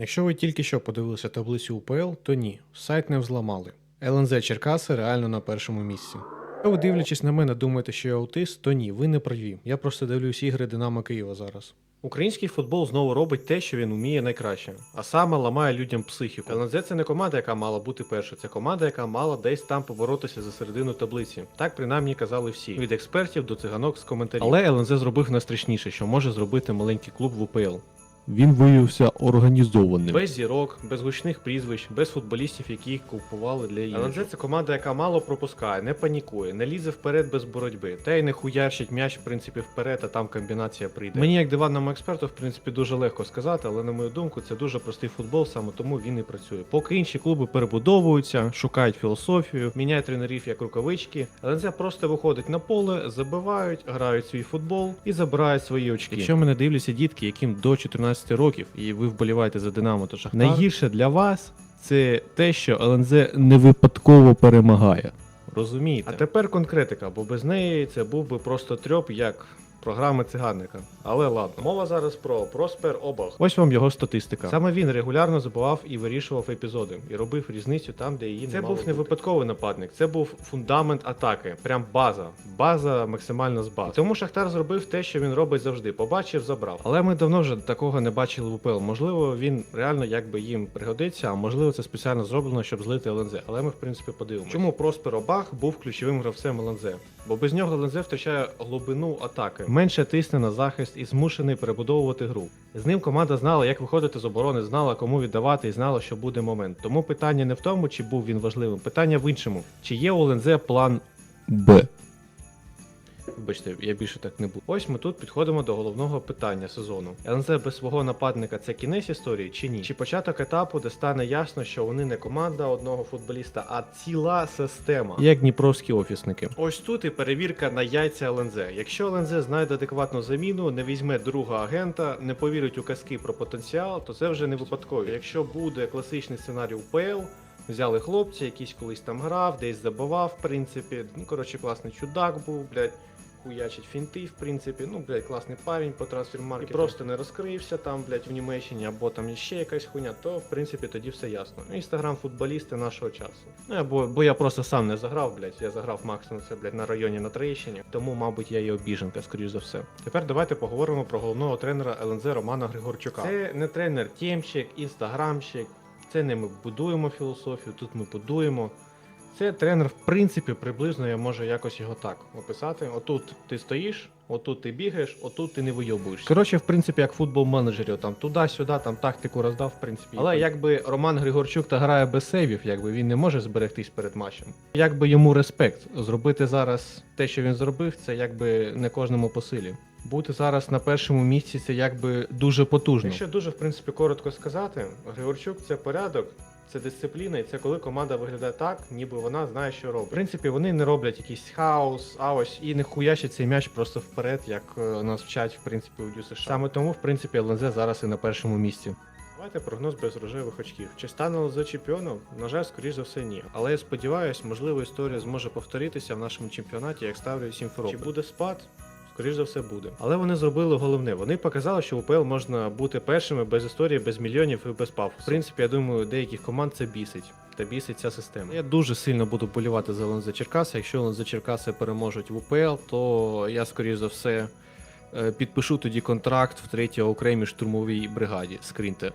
Якщо ви тільки що подивилися таблицю УПЛ, то ні, сайт не взламали. ЛНЗ Черкаси реально на першому місці. Якщо ви дивлячись на мене, думаєте, що я аутист, то ні, ви не праві. Я просто дивлюсь ігри Динамо Києва зараз. Український футбол знову робить те, що він вміє найкраще, а саме ламає людям психіку. ЛНЗ це не команда, яка мала бути перша, це команда, яка мала десь там поборотися за середину таблиці. Так принаймні казали всі від експертів до циганок з коментарів. Але ЛНЗ зробив найстрашніше, що може зробити маленький клуб в УПЛ. Він виявився організованим. Без зірок, без гучних прізвищ, без футболістів, які їх купували для іміджу. ЛНЗ це команда, яка мало пропускає, не панікує, не лізе вперед без боротьби, та й не хуярщить м'яч, в принципі, вперед, а там комбінація прийде. Мені, як диванному експерту, в принципі, дуже легко сказати, але на мою думку, це дуже простий футбол, саме тому він і працює. Поки інші клуби перебудовуються, шукають філософію, міняють тренерів як рукавички. ЛНЗ просто виходить на поле, забивають, грають свій футбол і забирають свої очки. Якщо мене дивляться дітки, яким до 14 років, і ви вболіваєте за Динамо та Шахтар, Найгірше для вас це те, що ЛНЗ не випадково перемагає. Розумієте? А тепер конкретика, бо без неї це був би просто трьоп як програми циганника. Але ладно, мова зараз про Проспер Обах. Ось вам його статистика. Саме він регулярно забував і вирішував епізоди, і робив різницю там, де її це був не випадковий нападник, це був фундамент атаки, прям база. База максимально з баз. І Тому Шахтар зробив те, що він робить завжди. Побачив, забрав. Але ми давно вже такого не бачили в УПЛ. Можливо, він реально якби їм пригодиться, а можливо, це спеціально зроблено, щоб злити ЛНЗ. Але ми в принципі подивимося. Чому Проспер Обах був ключовим гравцем ЛНЗ? Бо без нього ЛНЗ втрачає глибину атаки, менше тисне на захист і змушений перебудовувати гру. З ним команда знала, як виходити з оборони, знала, кому віддавати і знала, що буде момент. Тому питання не в тому, чи був він важливим, питання в іншому: чи є у ЛНЗ план Б. Вибачте, я більше так не буду. Ось ми тут підходимо до головного питання сезону. ЛНЗ без свого нападника це кінець історії чи ні? Чи початок етапу, де стане ясно, що вони не команда одного футболіста, а ціла система, як дніпровські офісники. Ось тут і перевірка на яйця ЛНЗ. Якщо ЛНЗ знайде адекватну заміну, не візьме друга агента, не повірить у казки про потенціал, то це вже не випадково. Якщо буде класичний сценарій УПЛ, Взяли хлопця, якийсь колись там грав, десь забивав, в принципі. Ну, коротше, класний чудак був, блядь, хуячить фінти, в принципі. Ну, блядь, класний парень по трансфермаркету. І просто не розкрився там, блядь, в Німеччині, або там ще якась хуйня, то, в принципі, тоді все ясно. Інстаграм футболісти нашого часу. Ну, я, бо, я просто сам не заграв, блядь, я заграв максимум це, блядь, на районі на Троєщині, тому, мабуть, я і обіженка, скоріш за все. Тепер давайте поговоримо про головного тренера ЛНЗ Романа Григорчука. Це не тренер Тємчик, інстаграмщик, це не ми будуємо філософію, тут ми будуємо. Це тренер, в принципі, приблизно я можу якось його так описати. Отут ти стоїш, отут ти бігаєш, отут ти не вийобуєшся. Коротше, в принципі, як футбол менеджерів, там туди-сюди, там тактику роздав, в принципі. Але якби Роман Григорчук та грає без сейвів, якби він не може зберегтись перед матчем. Якби йому респект зробити зараз те, що він зробив, це якби не кожному по силі. Бути зараз на першому місці це якби дуже потужно. Якщо дуже в принципі коротко сказати, Григорчук це порядок, це дисципліна, і це коли команда виглядає так, ніби вона знає, що робить. В принципі, вони не роблять якийсь хаос, а ось і не хуячать цей м'яч просто вперед, як е, нас вчать в принципі у США. Саме тому, в принципі, ЛНЗ зараз і на першому місці. Давайте прогноз без рожевих очків. Чи стане ЛНЗ чемпіоном? На жаль, скоріш за все, ні. Але я сподіваюся, можливо, історія зможе повторитися в нашому чемпіонаті, як ставлю Сімферополь. Чи буде спад? Скоріш за все буде. Але вони зробили головне. Вони показали, що в УПЛ можна бути першими без історії, без мільйонів і без пафосу. В принципі, я думаю, деяких команд це бісить. Та бісить ця система. Я дуже сильно буду болівати за ЛНЗ Черкаси. Якщо ЛНЗ Черкаси переможуть в УПЛ, то я, скоріш за все, е, підпишу тоді контракт в третій окремій штурмовій бригаді. Скріньте.